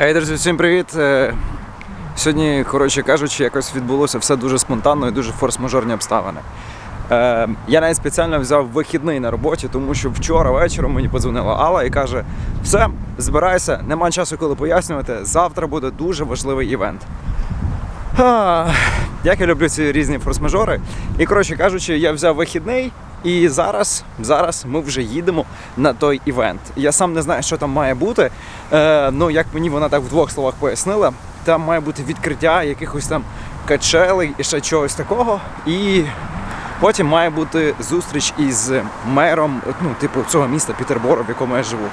Ей, друзі, всім привіт. Е, Сьогодні, коротше кажучи, якось відбулося все дуже спонтанно і дуже форс-мажорні обставини. Е, я навіть спеціально взяв вихідний на роботі, тому що вчора вечором мені подзвонила Алла і каже: все, збирайся, нема часу, коли пояснювати. Завтра буде дуже важливий івент. Як я люблю ці різні форс-мажори. І коротше кажучи, я взяв вихідний, і зараз, зараз ми вже їдемо на той івент. Я сам не знаю, що там має бути. Е, ну, як мені вона так в двох словах пояснила, там має бути відкриття якихось там качелей і ще чогось такого. І потім має бути зустріч із мером, ну, типу, цього міста Пітербора, в якому я живу.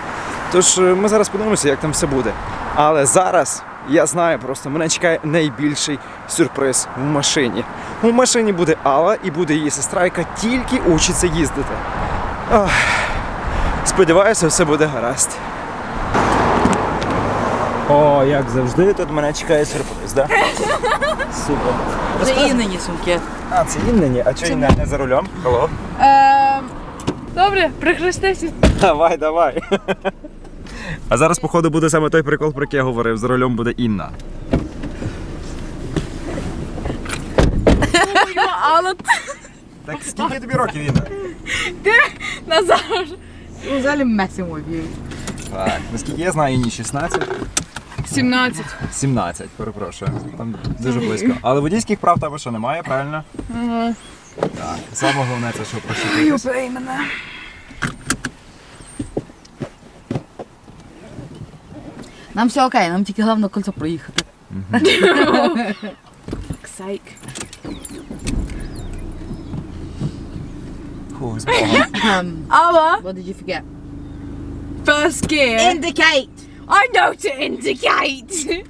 Тож е, ми зараз подивимося, як там все буде. Але зараз я знаю просто, мене чекає найбільший сюрприз в машині. У машині буде Алла і буде її сестра, яка тільки учиться їздити. Ах, сподіваюся, все буде гаразд. О, як завжди, тут мене чекає сюрприз, да? Супер. Це Іннині сумки. А, це Іннині, а чого не за рулем? Ем, добре, прихрестився. Давай, давай. А зараз, походу, буде саме той прикол, про який я говорив. За рулем буде Інна. Так скільки тобі років, Інна? Назар. Взагалі messing with. Так, наскільки я знаю, Інні 16. 17. 17, перепрошую. Там дуже близько. Але водійських прав тебе ще немає, правильно? Так. Саме головне це, що прощитись. Любий мене. Нам все окей, нам тільки головне кольцо проїхати. Сайк. Фу, з Богом. Um, what did you forget? first gear. Indicate! I know to indicate.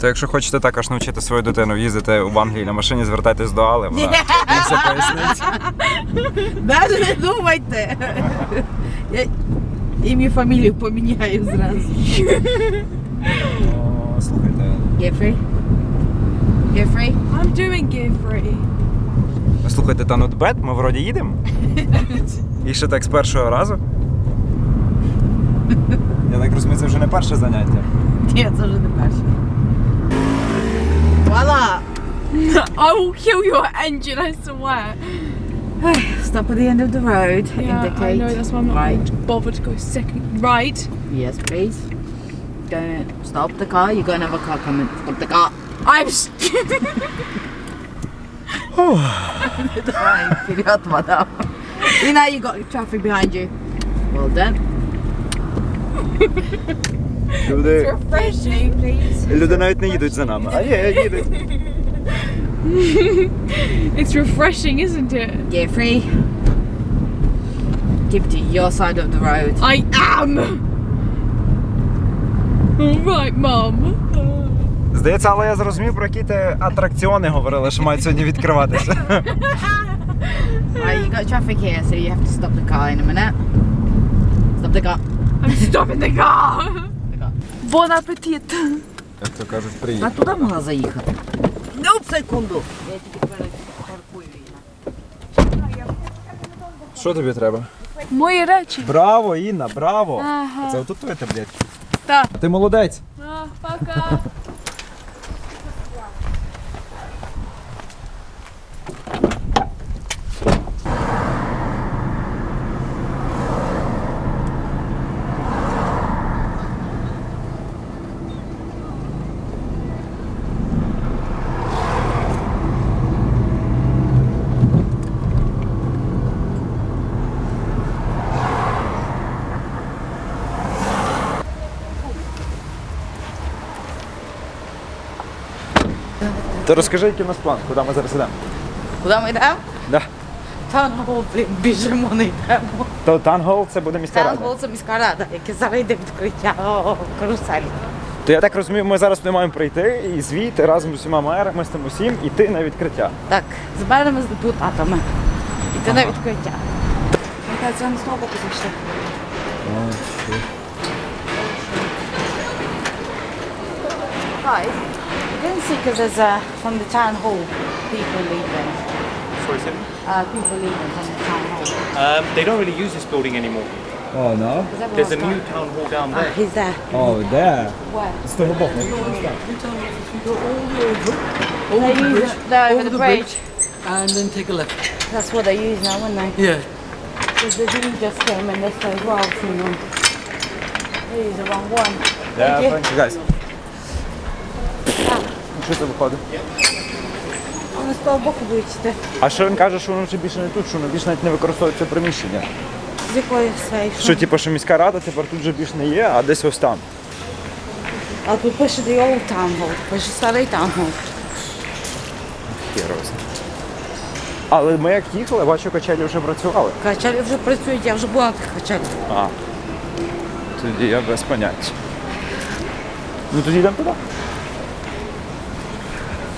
То якщо хочете також навчити свою дитину їздити в Англії на машині, звертайтесь до Али, вона вам все пояснить. Навіть не думайте! Я ім'я фамілію поміняю зразу. О, Слухайте. Гефрі? Гефрі? I'm doing gear free. Слухайте, та нотбет, ми вроді їдемо. І ще так з першого разу. Я так розумію, це вже не перше заняття. Ні, це вже не перше. Voila! I will kill your engine, I swear. Stop at the end of the road. Yeah, indicate. I know. That's why I'm not right. Bothered to bother to go second right. Yes, please. Don't stop the car. You're going to have a car coming. Stop the car. I'm. oh. you know you got traffic behind you. Well done. It's refreshing, please. Elden uit niet doet zijn naam. Ja, ja, It's refreshing, isn't it? Get free. Keep to your side of the road. I am. All right, Mum. Здається, але я зрозумів, про які ти атракціони говорили, що мають сьогодні відкриватися. Right, you got traffic here, so you have to stop the car in a minute. Stop the car. I'm stopping the car. Bon appetit. Як то кажуть, А туди могла заїхати. Ну, секунду. Я тільки перепаркую її. Що тобі треба? Мої речі. Браво, Інна, браво! Ага. Це отут твоє таблетки. Так. А ти молодець. А, пока. То розкажи, який у нас план, куди ми зараз йдемо. Куди ми йдемо? Да. Тангол, блін, біжимо, не йдемо. То Тангол це буде міська рада. Тангол це міська рада, яке зараз йде відкриття О, каруселі. То я так розумію, ми зараз туди маємо прийти і звідти разом з усіма мерами, з тим усім, іти на відкриття. Так, зберемо з депутатами. Іти на відкриття. Яка це знову зайшли. Hi. didn't see because there's uh, from the town hall people leaving. Sorry, Sam? Uh, people leaving from the town hall. Um, they don't really use this building anymore. Oh no. There's a new town hall down there. Ah, he's there. Oh there. Where? It's the robot. You go all the way over, over they the bridge, it, over, the, the bridge. bridge, and then take a left. That's what they use now, aren't they? Yeah. Because the dude just came and they said, "Well, I've seen. They use the wrong one. Yeah, thank you, thank you guys. Що це виходить? З того боку вичити. А що він каже, що воно вже більше не тут, що воно більше навіть не використовується приміщення? З якої сей? Що, типу, що міська рада тепер тут вже більше не є, а десь ось там. А тут пише The Old Town пише старий Херос. Але ми як їхали, бачу, качелі вже працювали. Качелі вже працюють, я вже була на тих качелях. А. Тоді я без поняття. Ну тоді йдемо туди.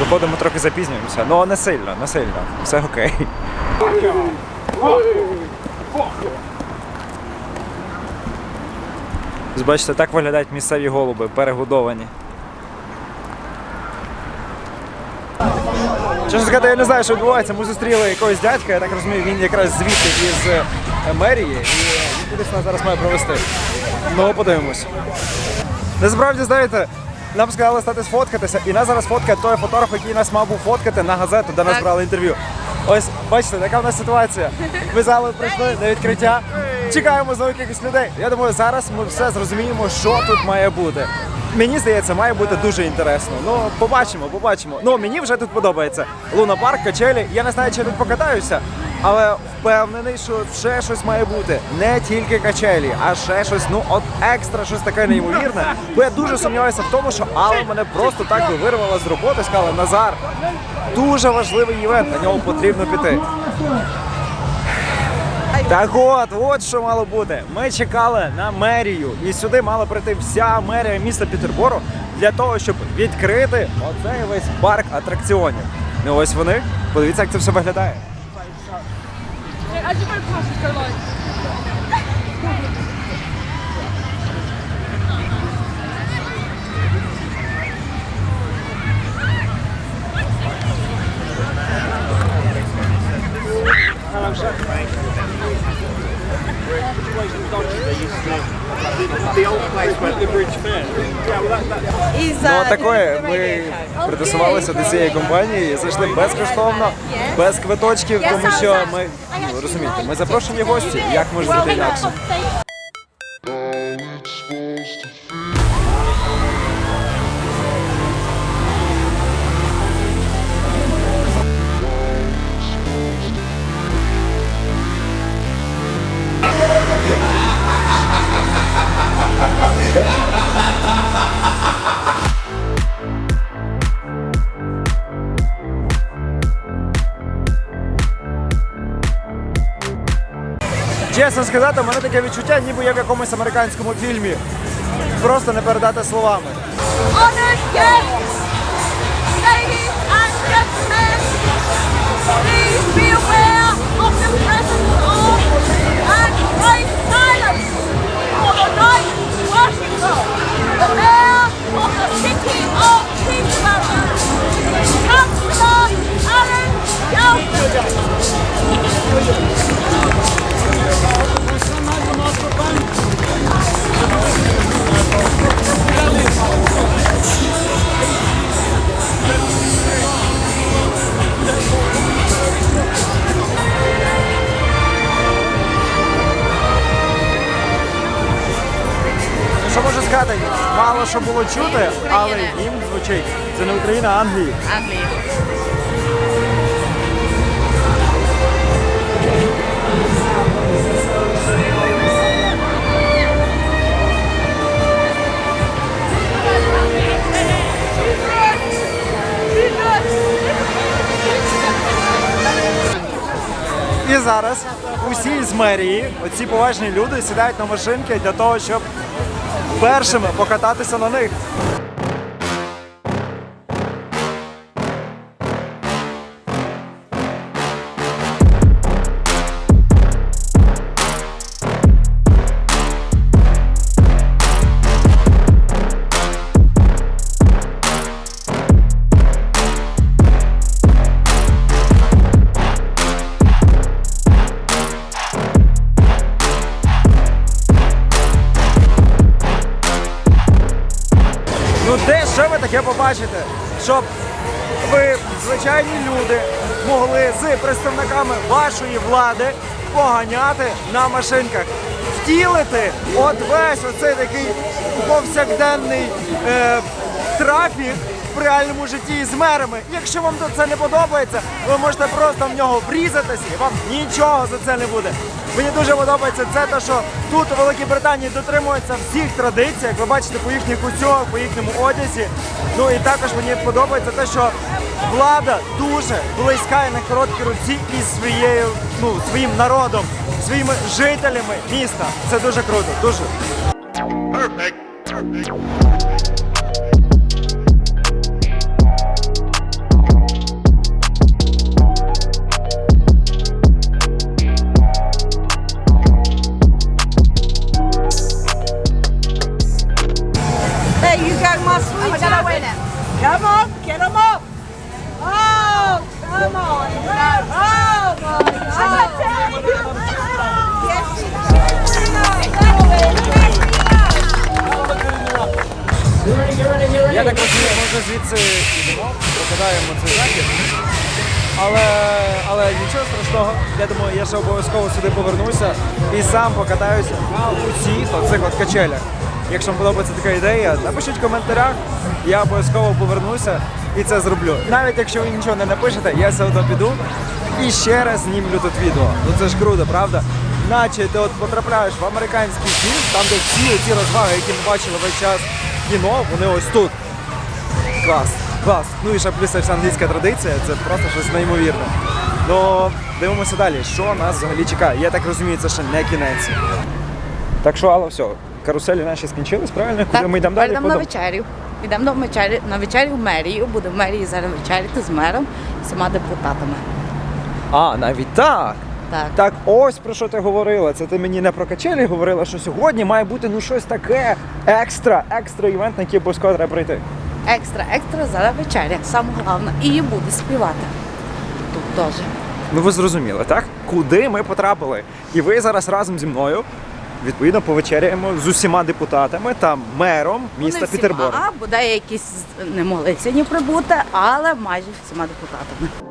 Виходимо трохи запізнюємося. Ну не сильно, не сильно. Все окей. Бачите, так виглядають місцеві голуби, перегодовані. Чесно сказати, я не знаю, що відбувається. Ми зустріли якогось дядька, я так розумію, він якраз звідти із е, мерії, і він кудись нас зараз має провести. Ну, подивимось. Насправді, знаєте, нам сказали стати сфоткатися, і нас зараз фоткає той фотограф, який нас мав був фоткати на газету, де нас брали інтерв'ю. Ось, бачите, така в нас ситуація. Ми зали прийшли на відкриття, чекаємо знову якихось людей. Я думаю, зараз ми все зрозуміємо, що тут має бути. Мені здається, має бути дуже інтересно. Ну, побачимо, побачимо. Ну, мені вже тут подобається. Луна парк, качелі. Я не знаю, чи я тут покатаюся, але впевнений, що ще щось має бути. Не тільки качелі, а ще щось, ну от екстра, щось таке неймовірне. Бо я дуже сумніваюся в тому, що Алла мене просто так би вирвала з роботи, сказала, Назар, дуже важливий івент, на нього потрібно піти. Так от, от що мало бути. Ми чекали на мерію, і сюди мала прийти вся мерія міста Пітербору для того, щоб відкрити оцей весь парк атракціонів. Ну ось вони. Подивіться, як це все виглядає. As you go past, just go like. The old Ну такої ми притисувалися до цієї компанії, зайшли безкоштовно, без квиточків, тому що ми ну, розумієте, ми запрошені гості. Як може бути інакше? Чесно сказати, у мене таке відчуття, ніби я в якомусь американському фільмі. Просто не передати словами. Honored guests, Що можу сказати? Мало що було чути, але їм звучить. Це не Україна, а Англія. Англія. І зараз усі з мерії, оці поважні люди, сідають на машинки для того, щоб першими покататися на них. Таке побачите? Щоб ви, звичайні люди, могли з представниками вашої влади поганяти на машинках, втілити от весь оцей такий повсякденний е, трафік в реальному житті з мерами. Якщо вам це не подобається, ви можете просто в нього врізатися, і вам нічого за це не буде. Мені дуже подобається це, те, що тут у Великій Британії дотримуються всіх традицій, як ви бачите, по їхніх кутюрах, по їхньому одязі. Ну і також мені подобається те, що влада дуже близька і на короткій руці із своєю, ну, своїм народом, своїми жителями міста. Це дуже круто, дуже. There you go, my sweet. Win. Come on, get them off. Oh, come on. Oh, my God. Yes, Я так розумію, може звідси йдемо, прокидаємо цей захід. Але, але нічого страшного. Я думаю, я ще обов'язково сюди повернуся і сам покатаюся на усіх оцих от качелях. Якщо вам подобається така ідея, напишіть в коментарях, я обов'язково повернуся і це зроблю. Навіть якщо ви нічого не напишете, я все одно піду і ще раз знімлю тут відео. Ну це ж круто, правда? Наче ти от потрапляєш в американський фільм, там де всі ці розваги, які ми бачили весь час кіно, вони ось тут. Клас, клас. Ну і ще плюс вся англійська традиція, це просто щось неймовірне. Ну, дивимося далі, що нас взагалі чекає. Я так розумію, це ще не кінець. Так що, але все, каруселі наші скінчились, правильно? Куди ми йдемо далі? Йдемо на вечерю. Йдемо на вечерю, на вечерю в мерію. Буде в мерії зараз вечеряти з мером і всіма депутатами. А, навіть так. Так. Так, ось про що ти говорила. Це ти мені не про качелі говорила, що сьогодні має бути ну щось таке екстра, екстра івент, на який обов'язково треба прийти. Екстра, екстра зараз вечеря. Саме головне. І буде співати. Тут теж. Ну ви зрозуміли, так? Куди ми потрапили? І ви зараз разом зі мною відповідно повечеряємо з усіма депутатами та мером міста Вони всіма, Петербург. А, буде якісь не могли сьогодні прибути, але майже всіма депутатами.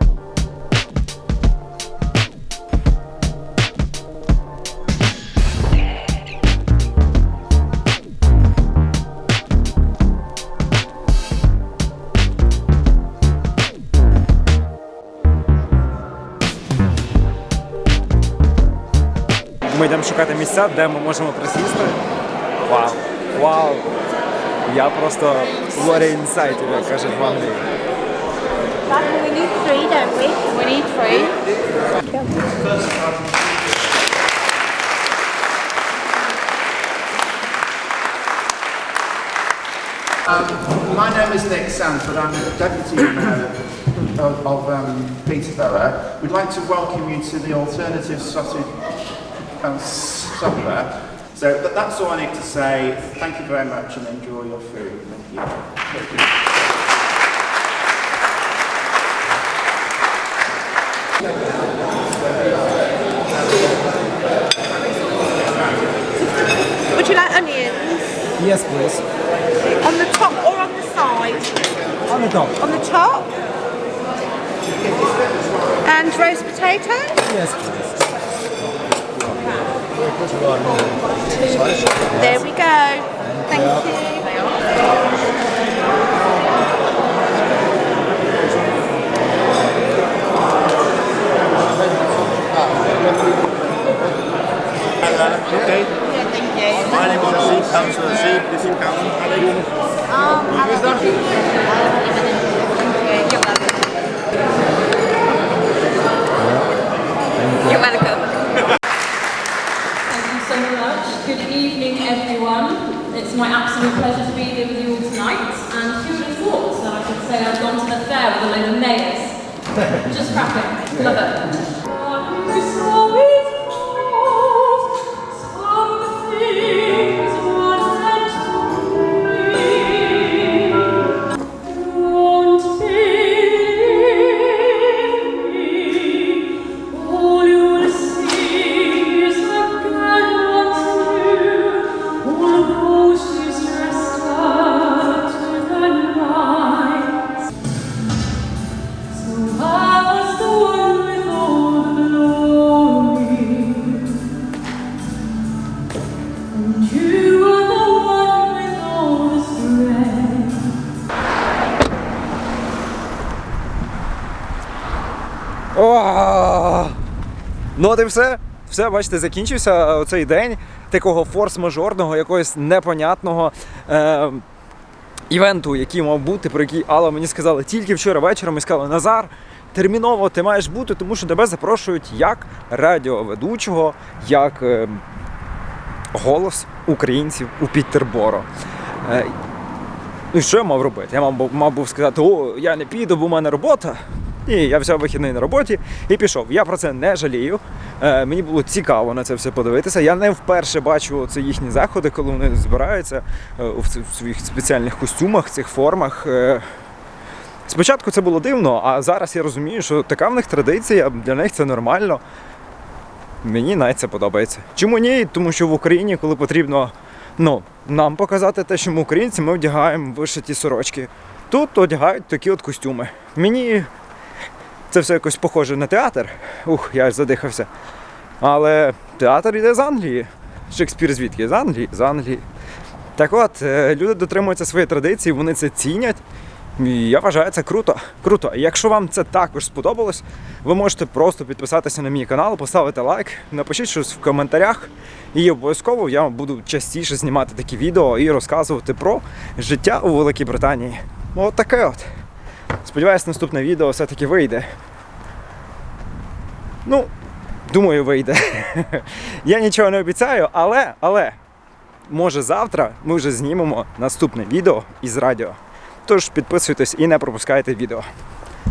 шукати місця, де ми можемо присісти. Вау! Вау! Я просто what inside, як кажуть в Англії. We need three, don't we? We need three. My name is Nick Sanford. I'm the Deputy Mayor of, of um, Peterborough. We'd like to welcome you to the alternative sausage um, supper. So that, that's all I need to say. Thank you very much and enjoy your food. Thank you. Would you like onions Yes, please. on the top or on the side? On the top. On the top. And roast potatoes? Yes, please. There we go. Thank you. Okay. Yeah, thank you. My name is Council, Council, Council, Council. Um, Ну от і все. Все, бачите, закінчився оцей день такого форс-мажорного, якогось непонятного е- івенту, який мав бути, про який Алла мені сказала тільки вчора вечором і сказала, Назар, терміново ти маєш бути, тому що тебе запрошують як радіоведучого, як е- голос українців у Пітерборо. Е- Ну, що я мав робити? Я мав, мав був сказати, о, я не піду, бо в мене робота. Ні, я взяв вихідний на роботі і пішов. Я про це не жалію. Е, мені було цікаво на це все подивитися. Я не вперше бачу це їхні заходи, коли вони збираються е, в своїх спеціальних костюмах, цих формах. Е, Спочатку це було дивно, а зараз я розумію, що така в них традиція, для них це нормально. Мені навіть це подобається. Чому ні? Тому що в Україні, коли потрібно ну, нам показати те, що ми українці, ми вдягаємо вишиті сорочки. Тут одягають такі от костюми. Мені це все якось похоже на театр. Ух, я аж задихався. Але театр йде з Англії. Шекспір звідки? З Англії? З Англії. Так от, е, люди дотримуються своєї традиції, вони це цінять. І я вважаю це круто. Круто. Якщо вам це також сподобалось, ви можете просто підписатися на мій канал, поставити лайк, напишіть щось в коментарях. І обов'язково я буду частіше знімати такі відео і розказувати про життя у Великій Британії. От таке от. Сподіваюсь, наступне відео все-таки вийде. Ну, думаю, вийде. Я нічого не обіцяю, але, але, може завтра ми вже знімемо наступне відео із радіо. Тож підписуйтесь і не пропускайте відео.